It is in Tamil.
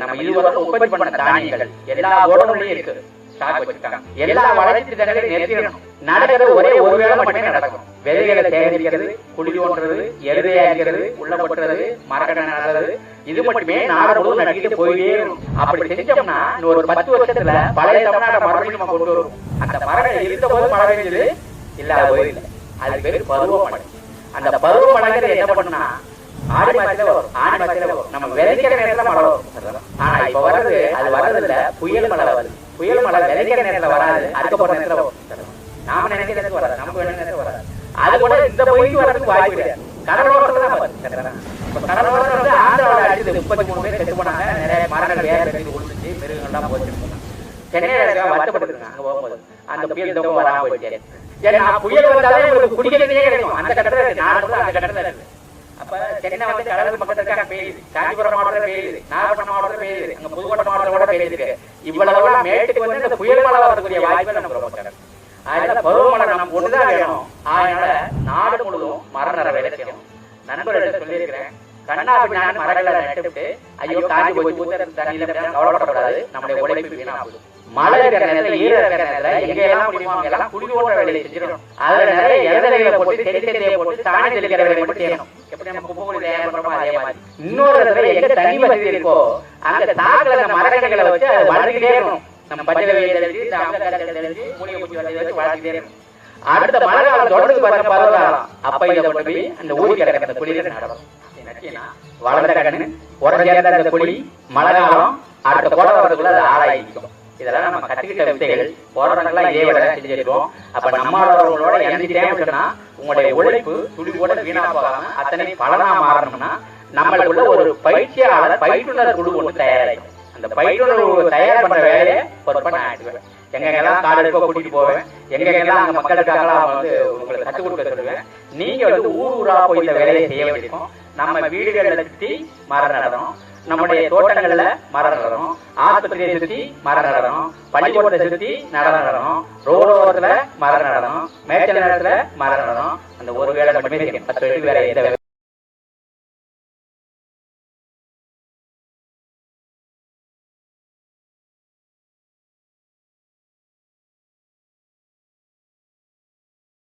நம்ம இதுவரை உற்பத்தி பண்ண தானியங்கள். எல்லா கோடவுன்லயும் இருக்கு. ஸ்டாக் வச்சிருக்காங்க. எல்லா வளர்ச்சி திட்டங்களையும் நிறுத்திடணும். நடக்கிறது ஒரே ஒரு வேளை மட்டுமே நடக்கும். விதைகளை சேகரிக்கிறது குழி தோன்றது எருதையாக்கிறது உள்ள கொட்டுறது மரக்கடை நடறது. இது மட்டுமே நாடு முழுவதும் நடிக்கிட்டு போயிட்டே அப்படி செஞ்சோம்னா ஒரு பத்து வருஷத்துல பழைய தமிழ்நாட்டை மறுபடியும் நம்ம கொண்டு வருவோம். அந்த மரங்கள் இருந்த போது மழை பெஞ்சது? இல்லாத போது அது பேர் பருவமழை அந்த பருவமழைங்கிறது என்ன பண்ணுனா ஆடி மாசத்துல வரும். ஆடி மாசத்துல வரும். நம்ம விதைக்கிற நேரத்துல மழை வரும். இப்ப வர்றது அது வர்றது இல்ல புயல் மழை வருது. புயல் மழை நினைக்கிற நேரத்துல வராது. அதுக்கு போற நேரத்துல நாம நினைக்கிற நேரத்துல வராது. நமக்கு வேண்டிய நேரத்துல வராது. அது கூட இந்த பொய்க்கு வரதுக்கு வாய்ப்பு கிடையாது. கடலோரத்துல தான் வருது. இப்ப கடலோரத்துல வந்து ஆந்திராவில் அடிச்சது முப்பத்தி மூணு பேர் செத்து போனாங்க. நிறைய மரங்கள் வேற பேருக்கு விழுந்துச்சு மிருகங்கள்லாம் போச்சு சென்னையில வருத்தப்பட்டு அங்க போகும்போது. அந்த புயல் இந்த வராம போயிட்டே ஏன்னா புயல் வந்தாலே உங்களுக்கு குடிக்கிறதே கிடைக்கும். அந்த கட்டத்துல நான் அந்த கட்டத்துல இருக்கு. என்ன வந்து கடலுக்கு பக்கத்துல இருக்காங்க பெய்யுது. காஞ்சிபுரம் மாவட்டத்துல பெய்யுது. நாகப்பட்டினம் மாவட்டத்துல பெய்யுது. அங்க புதுக்கோட்டை மாவட்டத்துல கூட பெய்யுது. இவ்வளவு மேட்டுக்கு வந்து இந்த புயல் மழை வரக்கூடிய வாய்ப்பு நம்ம ரொம்ப கிடையாது அதனால பருவமழை நம்ம ஒண்ணுதான் வேணும். அதனால நாடு முழுவதும் மரம் நட விளைக்கணும் நண்பர்கிட்ட சொல்லியிருக்கிறேன். மரங்களை நட்டுவிட்டு ஐயோ காஞ்சி போய் தண்ணியில கவலைப்படக்கூடாது நம்முடைய உழைப்பு மழை இருக்கிற ஈர இருக்கிற முடியுமோ வேலையை செஞ்சிடணும். நிறைய போட்டு போட்டு தெளிக்கிற வேலையை மட்டும் செய்யணும். எப்படி நம்ம குப்பை அதே மாதிரி. இன்னொரு இடத்துல எங்க வசதி இருக்கோ அங்க மரக்கடைகளை வச்சு அது இருக்கணும். நம்ம பச்சை மூலிகை பூச்சி வச்சு இருக்கணும். அடுத்த மழை காலம் தொடர்ந்து பாருங்க அப்ப இதை கொண்டு போய் அந்த ஊறி கிடக்கிற அந்த நடக்கும் வளர்ந்த கண்ணு உடஞ்சேர்ந்த அந்த குழி மழை காலம் அடுத்த கோடை வரதுக்குள்ள அது ஆளாயிருக்கும். இதெல்லாம் நம்ம கத்துக்கிட்ட வித்தைகள் போராட்டங்கள்லாம் இதே வேலை செஞ்சிருக்கோம். அப்ப நம்மளோட இறந்துட்டே சொன்னா உங்களுடைய உழைப்பு துளி கூட வீணா போகாம அத்தனை பலனா மாறணும்னா நம்மளுக்குள்ள ஒரு பயிற்சியாளர் பயிற்றுனர் குழு ஒன்று தயாராகும் அந்த பயிற்றுனர் தயார் பண்ற வேலையை பொறுப்பா நான் ஆட்டுவேன் எங்கெங்கெல்லாம் காடு எடுக்க கூட்டிட்டு போவேன். எங்கெங்கெல்லாம் அங்க மக்களுக்காக வந்து உங்களுக்கு கற்றுக் கொடுக்க சொல்லுவேன். நீங்க வந்து ஊர் ஊரா போய் இந்த வேலையை செய்ய வேண்டியிருக்கும். நம்ம வீடுகளை சுத்தி மரம் நடணும் நம்முடைய தோட்டங்கள்ல மரம் நடணும் ஆஸ்பத்திரியை சுத்தி மரம் நடணும் பள்ளிக்கூடத்தை சுத்தி மரம் நடணும் ரோடோரத்துல மரம் நடணும் மேய்ச்சல் நேரத்துல மரம் நடணும் அந்த ஒரு வேலை மட்டுமே செய்யும் பத்து பேருக்கு வேற எந்த